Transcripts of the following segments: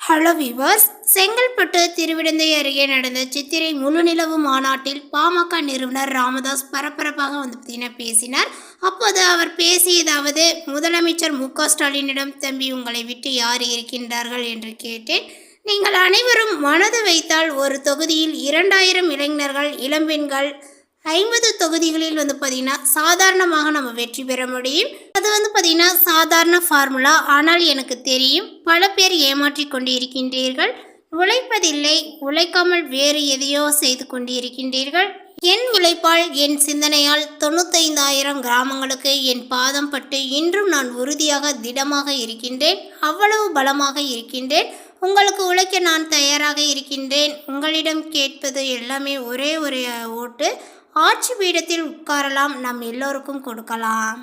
Hello viewers Chengalpattu Thiruvidanthai அருகே நடந்த சித்திரை முழுநிலவு மாநாட்டில் பாமக நிறுவனர் ராமதாஸ் பரபரப்பாக வந்து பார்த்தீங்கன்னா பேசினார். அப்போது அவர் பேசியதாவது முதலமைச்சர் மு ஸ்டாலினிடம் தம்பி உங்களை விட்டு யார் இருக்கின்றார்கள்? என்று கேட்டேன். நீங்கள் அனைவரும் மனது வைத்தால் ஒரு தொகுதியில் இரண்டாயிரம் இளைஞர்கள் இளம்பெண்கள் ஐம்பது தொகுதிகளில் வந்து பார்த்திங்கன்னா சாதாரணமாக நம்ம வெற்றி பெற முடியும். அது வந்து பார்த்திங்கன்னா சாதாரண ஃபார்முலா ஆனால் எனக்கு தெரியும் பல பேர் ஏமாற்றி கொண்டு இருக்கின்றீர்கள் உழைப்பதில்லை உழைக்காமல் வேறு எதையோ செய்து கொண்டு இருக்கின்றீர்கள் என் உழைப்பால் என் சிந்தனையால் தொண்ணூத்தைந்தாயிரம் கிராமங்களுக்கு என் பாதம் பட்டு இன்றும் நான் உறுதியாக திடமாக இருக்கின்றேன். அவ்வளவு பலமாக இருக்கின்றேன். உங்களுக்கு உழைக்க நான் தயாராக இருக்கின்றேன். உங்களிடம் கேட்பது எல்லாமே ஒரே ஒரு ஓட்டு. ஆட்சி பீடத்தில் உட்காரலாம். நம் எல்லோருக்கும் கொடுக்கலாம்.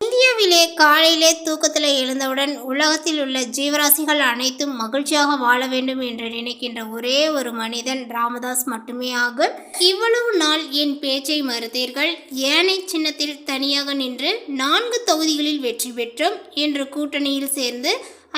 இந்தியாவிலே காலையிலே தூக்கத்தில் எழுந்தவுடன் உலகத்தில் உள்ள ஜீவராசிகள் அனைத்தும் மகிழ்ச்சியாக வாழ வேண்டும் என்று நினைக்கின்ற ஒரே ஒரு மனிதன் ராமதாஸ் மட்டுமே ஆகும் இவ்வளவு நாள் என் பேச்சை மறுத்தீர்கள். ஏனை சின்னத்தில் தனியாக நின்று நான்கு தொகுதிகளில் வெற்றி பெற்றோம் என்று கூட்டணியில் சேர்ந்து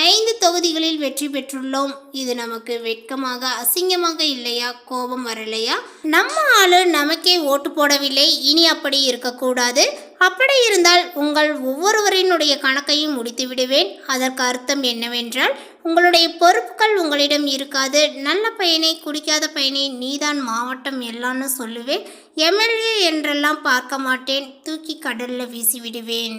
ஐந்து தொகுதிகளில் வெற்றி பெற்றுள்ளோம். இது நமக்கு வெட்கமாக அசிங்கமாக இல்லையா? கோபம் வரலையா? நம்ம ஆளு நமக்கே ஓட்டு போடவில்லை. இனி அப்படி இருக்கக்கூடாது. அப்படி இருந்தால் உங்கள் ஒவ்வொருவரினுடைய கணக்கையும் முடித்து விடுவேன். அதற்கு அர்த்தம் என்னவென்றால் உங்களுடைய பொறுப்புகள் உங்களிடம் இருக்காது. நல்ல பையனை குடிக்காத பையனை நீதான் மாவட்டம் எல்லாம்னு சொல்லுவேன். எம்எல்ஏ என்றெல்லாம் பார்க்க மாட்டேன். தூக்கி கடலில் வீசி விடுவேன்.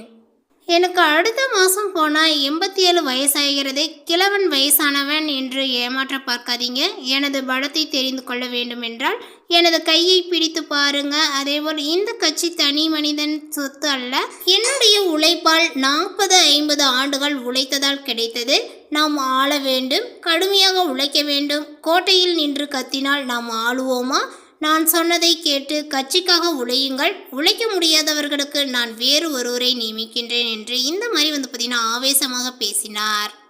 எனக்கு அடுத்த மாதம் போனால் எண்பத்தி ஏழு வயசாகிறது கிழவன் வயசானவன் என்று ஏமாற்ற பார்க்காதீங்க. எனது பலத்தை தெரிந்து கொள்ள வேண்டுமென்றால் எனது கையை பிடித்து பாருங்க. அதேபோல் இந்த கட்சி தனி மனிதன் சொத்து அல்ல. என்னுடைய உழைப்பால் நாற்பது ஐம்பது ஆண்டுகள் உழைத்ததால் கிடைத்தது. நாம் ஆள வேண்டும். கடுமையாக உழைக்க வேண்டும். கோட்டையில் நின்று கத்தினால் நாம் ஆளுவோமா? நான் சொன்னதை கேட்டு கட்சிக்காக உழையுங்கள். உழைக்க முடியாதவர்களுக்கு நான் வேறு ஒருவரை நியமிக்கின்றேன் என்று இந்த மாதிரி வந்து பார்த்தீங்கன்னா ஆவேசமாக பேசினார்.